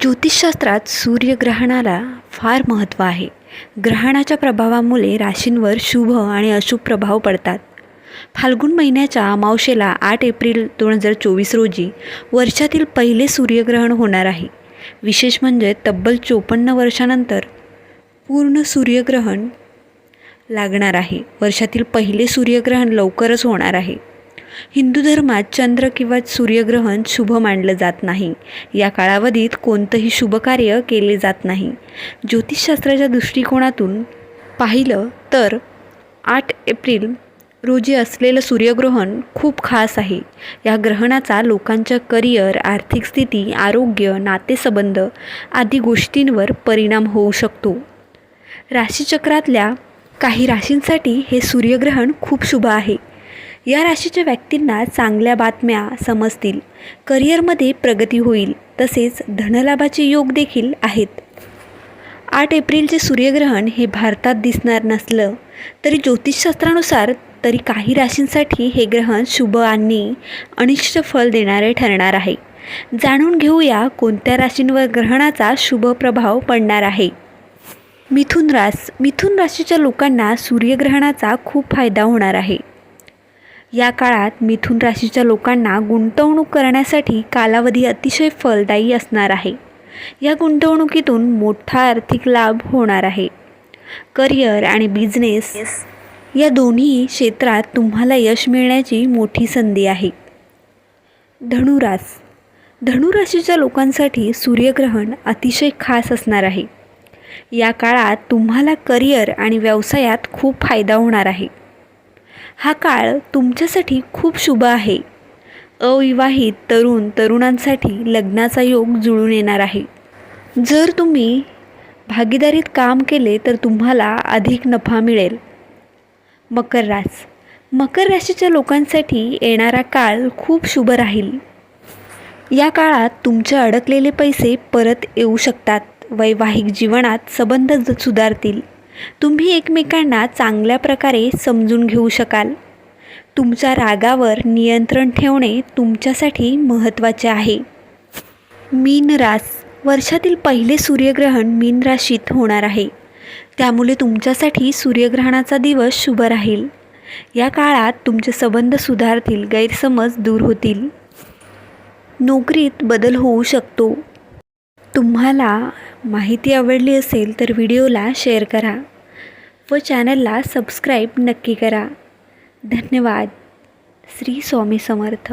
ज्योतिषशास्त्रात सूर्यग्रहणाला फार महत्त्व आहे. ग्रहणाच्या प्रभावामुळे राशींवर शुभ आणि अशुभ प्रभाव पडतात. फाल्गुन महिन्याच्या अमावशेला आठ एप्रिल दोन हजार चोवीस रोजी वर्षातील पहिले सूर्यग्रहण होणार आहे. विशेष म्हणजे तब्बल चोपन्न वर्षानंतर पूर्ण सूर्यग्रहण लागणार आहे. वर्षातील पहिले सूर्यग्रहण लवकरच होणार आहे. हिंदू धर्मात चंद्र किंवा सूर्यग्रहण शुभ मानलं जात नाही. या कालावधीत कोणतंही शुभकार्य केले जात नाही. ज्योतिषशास्त्राच्या दृष्टिकोनातून पाहिलं तर आठ एप्रिल रोजी असलेलं सूर्यग्रहण खूप खास आहे. या ग्रहणाचा लोकांच्या करिअर आर्थिक स्थिती आरोग्य नातेसंबंध आदी गोष्टींवर परिणाम होऊ शकतो. राशीचक्रातल्या काही राशींसाठी हे सूर्यग्रहण खूप शुभ आहे. या राशीच्या व्यक्तींना चांगल्या बातम्या समजतील. करिअरमध्ये प्रगती होईल. तसेच धनलाभाचे योग देखील आहेत. आठ एप्रिलचे सूर्यग्रहण हे भारतात दिसणार नसलं तरी ज्योतिषशास्त्रानुसार तरी काही राशींसाठी हे ग्रहण शुभ आणि अनिष्ट फल देणारे ठरणार आहे. जाणून घेऊया कोणत्या राशींवर ग्रहणाचा शुभ प्रभाव पडणार आहे. मिथुन रास मिथुन राशीच्या लोकांना सूर्यग्रहणाचा खूप फायदा होणार आहे. या काळात मिथुन राशीच्या लोकांना गुंतवणूक करण्यासाठी कालावधी अतिशय फलदायी असणार आहे. या गुंतवणुकीतून मोठा आर्थिक लाभ होणार आहे. करिअर आणि बिझनेस या दोन्ही क्षेत्रात तुम्हाला यश मिळण्याची मोठी संधी आहे. धनुरास. धनुराशीच्या लोकांसाठी सूर्यग्रहण अतिशय खास असणार आहे. या काळात तुम्हाला करिअर आणि व्यवसायात खूप फायदा होणार आहे. हा काळ तुमच्यासाठी खूप शुभ आहे. अविवाहित तरुण तरुणांसाठी लग्नाचा योग जुळून येणार आहे. जर तुम्ही भागीदारीत काम केले तर तुम्हाला अधिक नफा मिळेल. मकर रास. मकर राशीच्या लोकांसाठी येणारा काळ खूप शुभ राहील. या काळात तुमचे अडकलेले पैसे परत येऊ शकतात. वैवाहिक जीवनात संबंध ज- सुधारतील. तुम्ही एकमेकांना चांगल्या प्रकारे समजून घेऊ शकाल. तुमच्या रागावर नियंत्रण ठेवणे तुमच्यासाठी महत्त्वाचे आहे. मीन रास. वर्षातील पहिले सूर्यग्रहण मीन राशीत होणार आहे. त्यामुळे तुमच्यासाठी सूर्यग्रहणाचा दिवस शुभ राहील. या काळात तुमचे संबंध सुधारतील गैरसमज दूर होतील. नोकरीत बदल होऊ शकतो. तुम्हाला माहिती आवडली असेल तर व्हिडिओला शेअर करा व चॅनलला सबस्क्राईब नक्की करा. धन्यवाद. श्री स्वामी समर्थ.